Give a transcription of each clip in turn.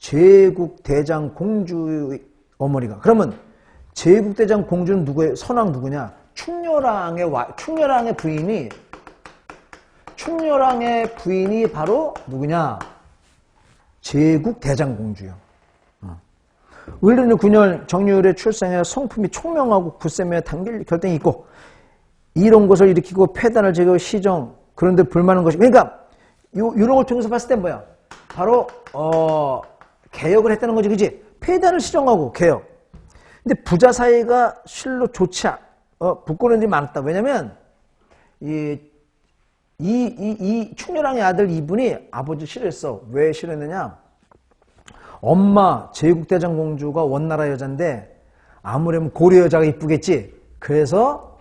제국 대장 공주의 어머니가 그러면 제국 대장 공주는 누구예요? 선왕 누구냐? 충렬왕의 와, 충렬왕의 부인이 충렬왕의 부인이 바로 누구냐? 제국 대장 공주요. 의뢰는 9년 정유율의 출생에 성품이 총명하고 굳세며 단결 결정이 있고 이런 것을 일으키고 폐단을 제거 시정 그런데 불만한 것이 그러니까 요, 이런 걸 통해서 봤을 때 뭐야 바로 어 개혁을 했다는 거지 그지 폐단을 시정하고 개혁 근데 부자 사이가 실로 좋지 않, 어, 부끄러운 일이 많았다 왜냐면 이 이, 이, 이 충렬왕의 아들 이분이 아버지 싫어했어 왜 싫어했느냐 엄마 제국대장 공주가 원나라 여잔데 아무래면 고려 여자가 이쁘겠지. 그래서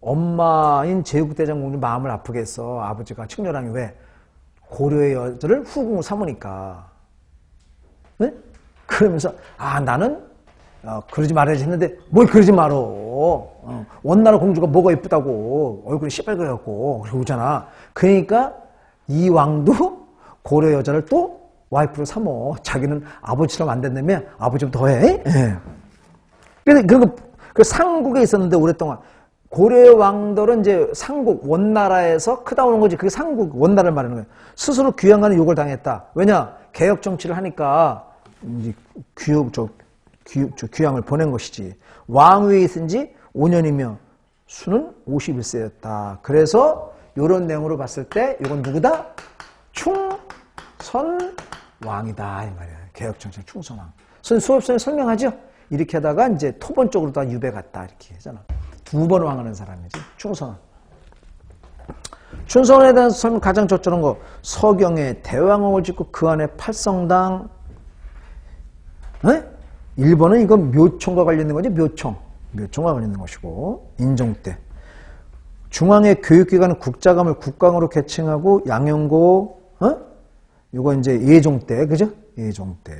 엄마인 제국대장 공주 마음을 아프게 했어. 아버지가 측렬왕이 왜? 고려의 여자를 후궁으로 삼으니까. 네? 그러면서 아 나는 어, 그러지 말아야지 했는데 뭘 그러지 말어. 어, 원나라 공주가 뭐가 이쁘다고 얼굴이 시뻘겋고 그러잖아. 그러니까 이 왕도 고려 여자를 또 와이프로 삼어. 자기는 아버지처럼 안 된다며 아버지 좀 더해. 예. 그래서 그, 그 상국에 있었는데 오랫동안 고려 왕들은 이제 상국 원나라에서 크다 오는 거지. 그게 상국 원나라를 말하는 거예요. 스스로 귀양하는 욕을 당했다. 왜냐 개혁 정치를 하니까 이제 귀욕 저, 귀, 저 귀양을 보낸 것이지. 왕위에 있은 지 5년이며 수는 51세였다. 그래서 이런 내용으로 봤을 때 이건 누구다? 충선 왕이다 이 말이야. 개혁정책 충성왕. 수업서에 설명하죠. 이렇게 하다가 이제 토번 쪽으로 다 유배 갔다 이렇게 하잖아. 두 번 왕하는 사람이지. 충성에 대한 설명 가장 적절한 거 서경에 대왕궁을 짓고 그 안에 팔성당 네? 1번은 이건 묘청과 관련된 거지 묘청 묘청과 관련된 것이고 인종 때 중앙의 교육기관은 국자감을 국강으로 개칭하고 양형고 어? 이거 이제 예종 때, 그죠? 예종 때.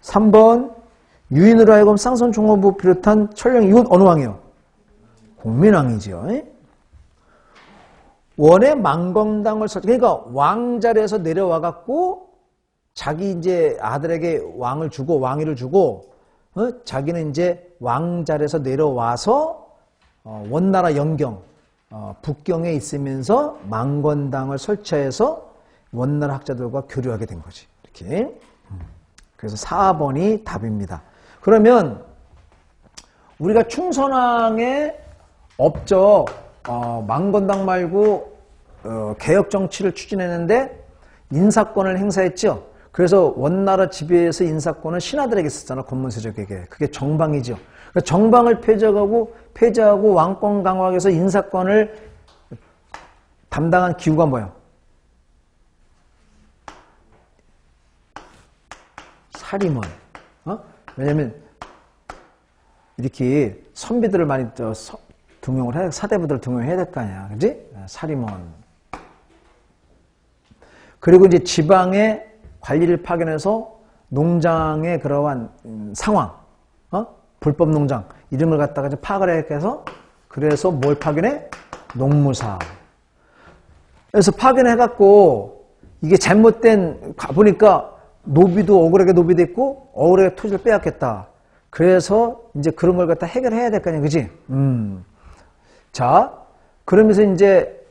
삼 번 유인으로 하여금 쌍선 종업부 비롯한 천령 이웃 어느 왕이요? 공민왕이죠. 원의 망건당을 설정, 그러니까 왕자리에서 내려와 갖고 자기 이제 아들에게 왕을 주고 왕위를 주고 어? 자기는 이제 왕자리에서 내려와서 어, 원나라 영경 어, 북경에 있으면서 망건당을 설치해서 원나라 학자들과 교류하게 된 거지. 이렇게. 음. 그래서 4번이 답입니다. 그러면 우리가 충선왕의 업적 어, 망건당 말고 어, 개혁 정치를 추진했는데 인사권을 행사했죠. 그래서 원나라 지배에서 인사권을 신하들에게 썼잖아. 권문세족에게. 그게 정방이죠. 정방을 폐지하고 폐지하고 왕권 강화하기 위해서 인사권을 담당한 기구가 뭐야? 사림원. 어? 왜냐면 이렇게 선비들을 많이 또 등용을 해 사대부들을 등용해야 될 거 아니야, 그지? 사림원. 그리고 이제 지방의 관리를 파견해서 농장의 그러한 상황, 어? 불법 농장 이런 걸 갖다가 이제 파악을 해서 그래서 뭘 파견해? 농무사. 그래서 파견해갖고 이게 잘못된 보니까 노비도 억울하게 노비됐고 억울하게 토지를 빼앗겠다. 그래서 이제 그런 걸 갖다 해결해야 될 거 아니야, 그지? 음. 자, 그러면서 이제